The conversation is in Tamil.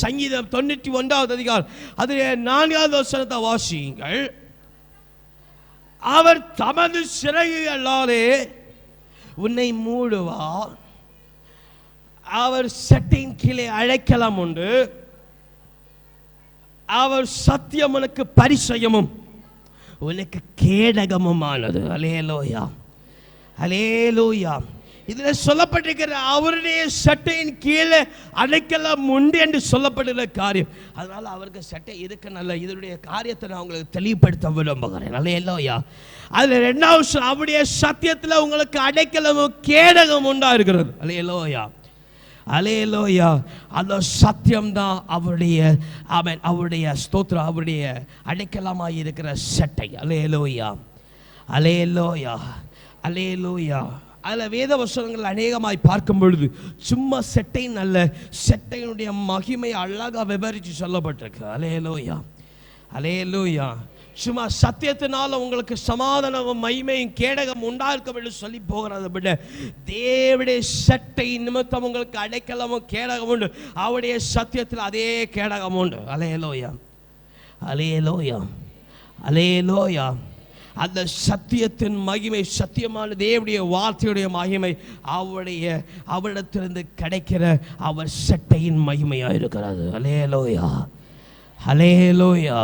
சங்கீதம் தொண்ணூற்றி ஒன்றாவது அதிகாரம். அதில் நான்காவது வசனத்தை வாசியுங்கள். அவர் தமது சிறகுகளாலே உன்னை மூடுவார். அவர் செட்டின் கீழே அழைக்கலாம் உண்டு. அவர் சத்தியம் உனக்கு பரிசயமும் உனக்கு கேடகமுமானது. அலேலோயா அலேலோயா இதில் சொல்லப்பட்டிருக்கிற அவருடைய சட்டையின் கீழே அடைக்கலம் உண்டு என்று சொல்லப்படுகிற காரியம். அதனால் அவருக்கு சட்டை இருக்க நல்ல இதனுடைய காரியத்தை நான் உங்களுக்கு தெளிவுபடுத்த விரும்புகிறேன். அலேலோயா அதில் ரெண்டாவது அவருடைய சத்தியத்தில் உங்களுக்கு அடைக்கலமும் கேடகம் உண்டா இருக்கிறது அலேலோயா அலேலோயா அந்த சத்தியம்தான் அவருடைய அவன் அவருடைய ஸ்தோத்திரம் அவருடைய அடைக்கலமாக இருக்கிற சட்டை. அலேலோயா அலேலோயா அலேலோயா அதில் வேத வசனங்கள் அநேகமாய் பார்க்கும் பொழுது சும்மா செட்டை நல்ல செட்டையினுடைய மகிமை அழகாக விவரித்து சொல்லப்பட்டிருக்கு. அலையலோயா அலையலோயா சும்மா சத்தியத்தினால உங்களுக்கு சமாதானமும் மகிமையும் கேடகம் உண்டாயிருக்கும் என்று சொல்லி போகிறத விட தேவடைய சட்டை நிமித்தம் உங்களுக்கு அடைக்கலமும் கேடகம் உண்டு. அவருடைய சத்தியத்தில் அதே கேடகம் உண்டு. அலையலோயா அலையலோயா அலையலோயா அந்த சத்தியத்தின் மகிமை சத்தியமான தேவடைய வார்த்தையுடைய மகிமை அவருடைய அவரிடத்திலிருந்து கிடைக்கிற அவர் சட்டையின் மகிமையாக இருக்கிறது அலேலோயா அலேலோயா